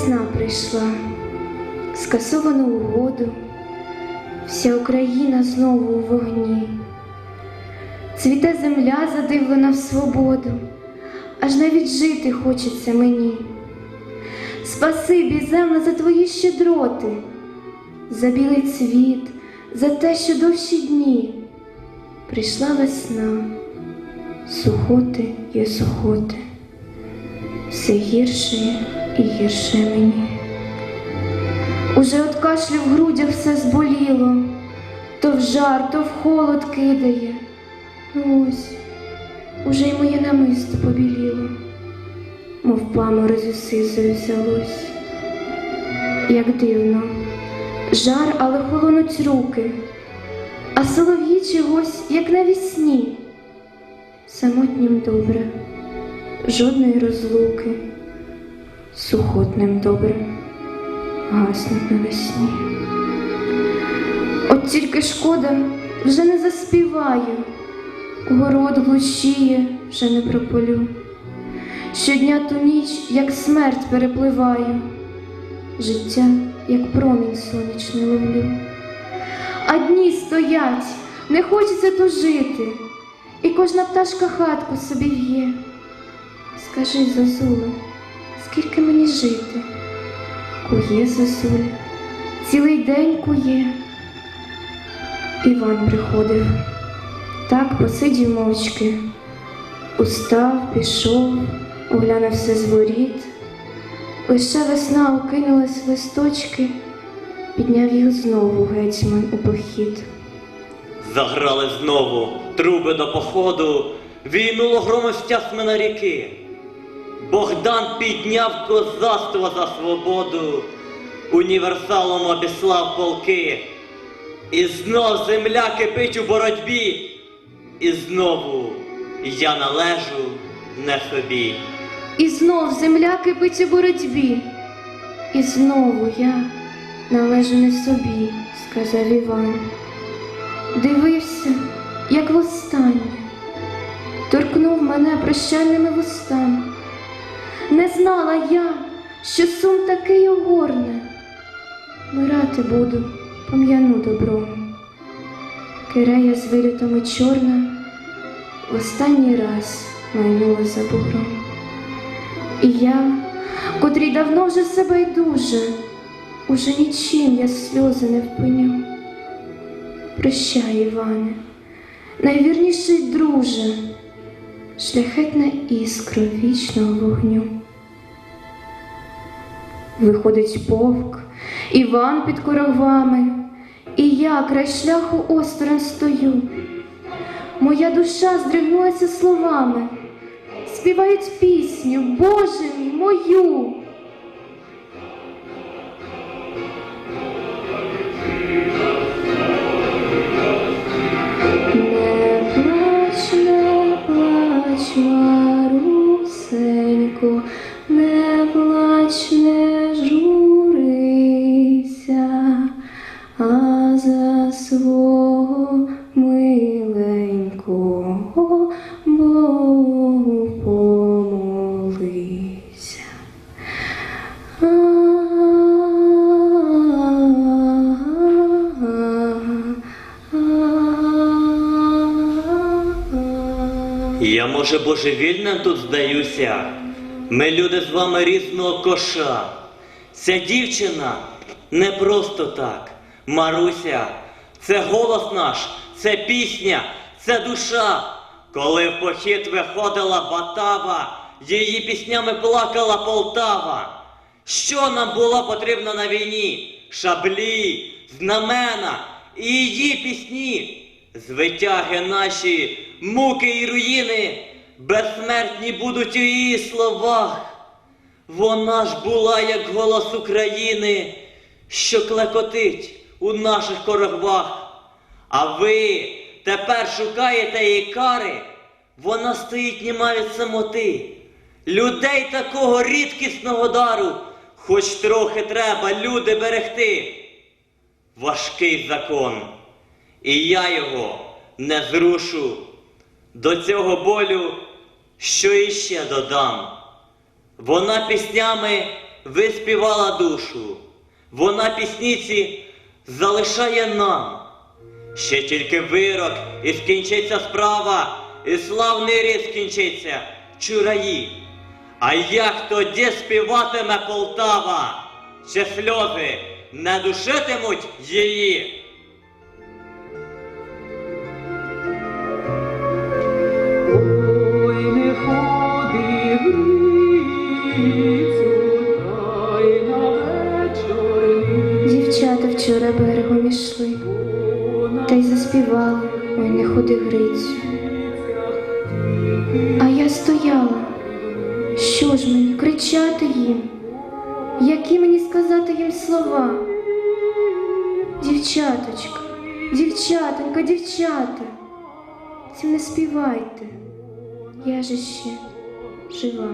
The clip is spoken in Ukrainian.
весна прийшла, скасовану угоду, вся Україна знову у вогні. Цвіте земля, задивлена в свободу, аж навіть жити хочеться мені. Спасибі, земле, за твої щедроти, за білий цвіт, за те, що довші дні. Прийшла весна, сухоти є сухоти, все гірше і гірше мені. Уже от кашлю в грудях все зболіло, то в жар, то в холод кидає. Ну ось, уже й моє намисто побіліло, мов паморозю сизою взялось. Як дивно, жар, але холонуть руки, а солов'ї чогось, як навісні. Самотнім добре, жодної розлуки, сухотним добре, гаснуть навесні. От тільки шкода вже не заспіваю, город глушіє, вже не прополю. Щодня ту ніч, як смерть перепливаю, життя, як промінь сонячний ловлю. А дні стоять, не хочеться тужити, і кожна пташка хатку собі в'є. Скажи, Зозуле, скільки мені жити? Кує Зозуля, цілий день кує. Іван приходив, так посидів мовчки, устав, пішов, оглянувся з воріт. Лише весна окинулась листочки, підняв їх знову гетьман у похід. Заграли знову труби до походу, війнуло громом з ріки. Богдан підняв козацтво за свободу, універсалом обіслав полки. І знов земля кипить у боротьбі, і знову я належу не собі. І знов земля кипить у боротьбі. І знову я належу не собі, сказав Іван. Дивився, як востаннє, торкнув мене прощальними вустами. Не знала я, що сум такий огорне. Мирати буду, пом'яну добром. Кирея з вилітами чорна, в останній раз майнула за бугром. І я, котрій давно вже себе дуже, уже нічим я сльози не впиню. Прощай, Іване, найвірніший друже, шляхетна іскра вічного вогню. Виходить повк, Іван під коровами, і я край шляху осторонь стою. Моя душа здригнулася словами співають пісню, Боже мій, мою. Миленького Богу помолися. Я, може, божевільним тут здаюся. Ми люди з вами різного коша. Ця дівчина не просто так. Маруся, це голос наш, це пісня, це душа. Коли в похід виходила Батава, її піснями плакала Полтава. Що нам було потрібно на війні? Шаблі, знамена і її пісні. Звитяги наші, муки і руїни, безсмертні будуть у її словах. Вона ж була, як голос України, що клекотить у наших корогвах. А ви тепер шукаєте її кари, вона стоїть німа від самоти. Людей такого рідкісного дару, хоч трохи треба люди берегти. Важкий закон, і я його не зрушу. До цього болю що іще додам. Вона піснями виспівала душу. Вона пісніці залишає нам. Ще тільки вирок і скінчиться справа, і славний рід скінчиться чураї. А як тоді співатиме Полтава, чи сльози не душитимуть її? Заспівали, ой, не ходи Грицю. А я стояла. Що ж мені кричати їм? Які мені сказати їм слова? Дівчаточка, дівчатонька, дівчата, цим не співайте. Я же ще жива.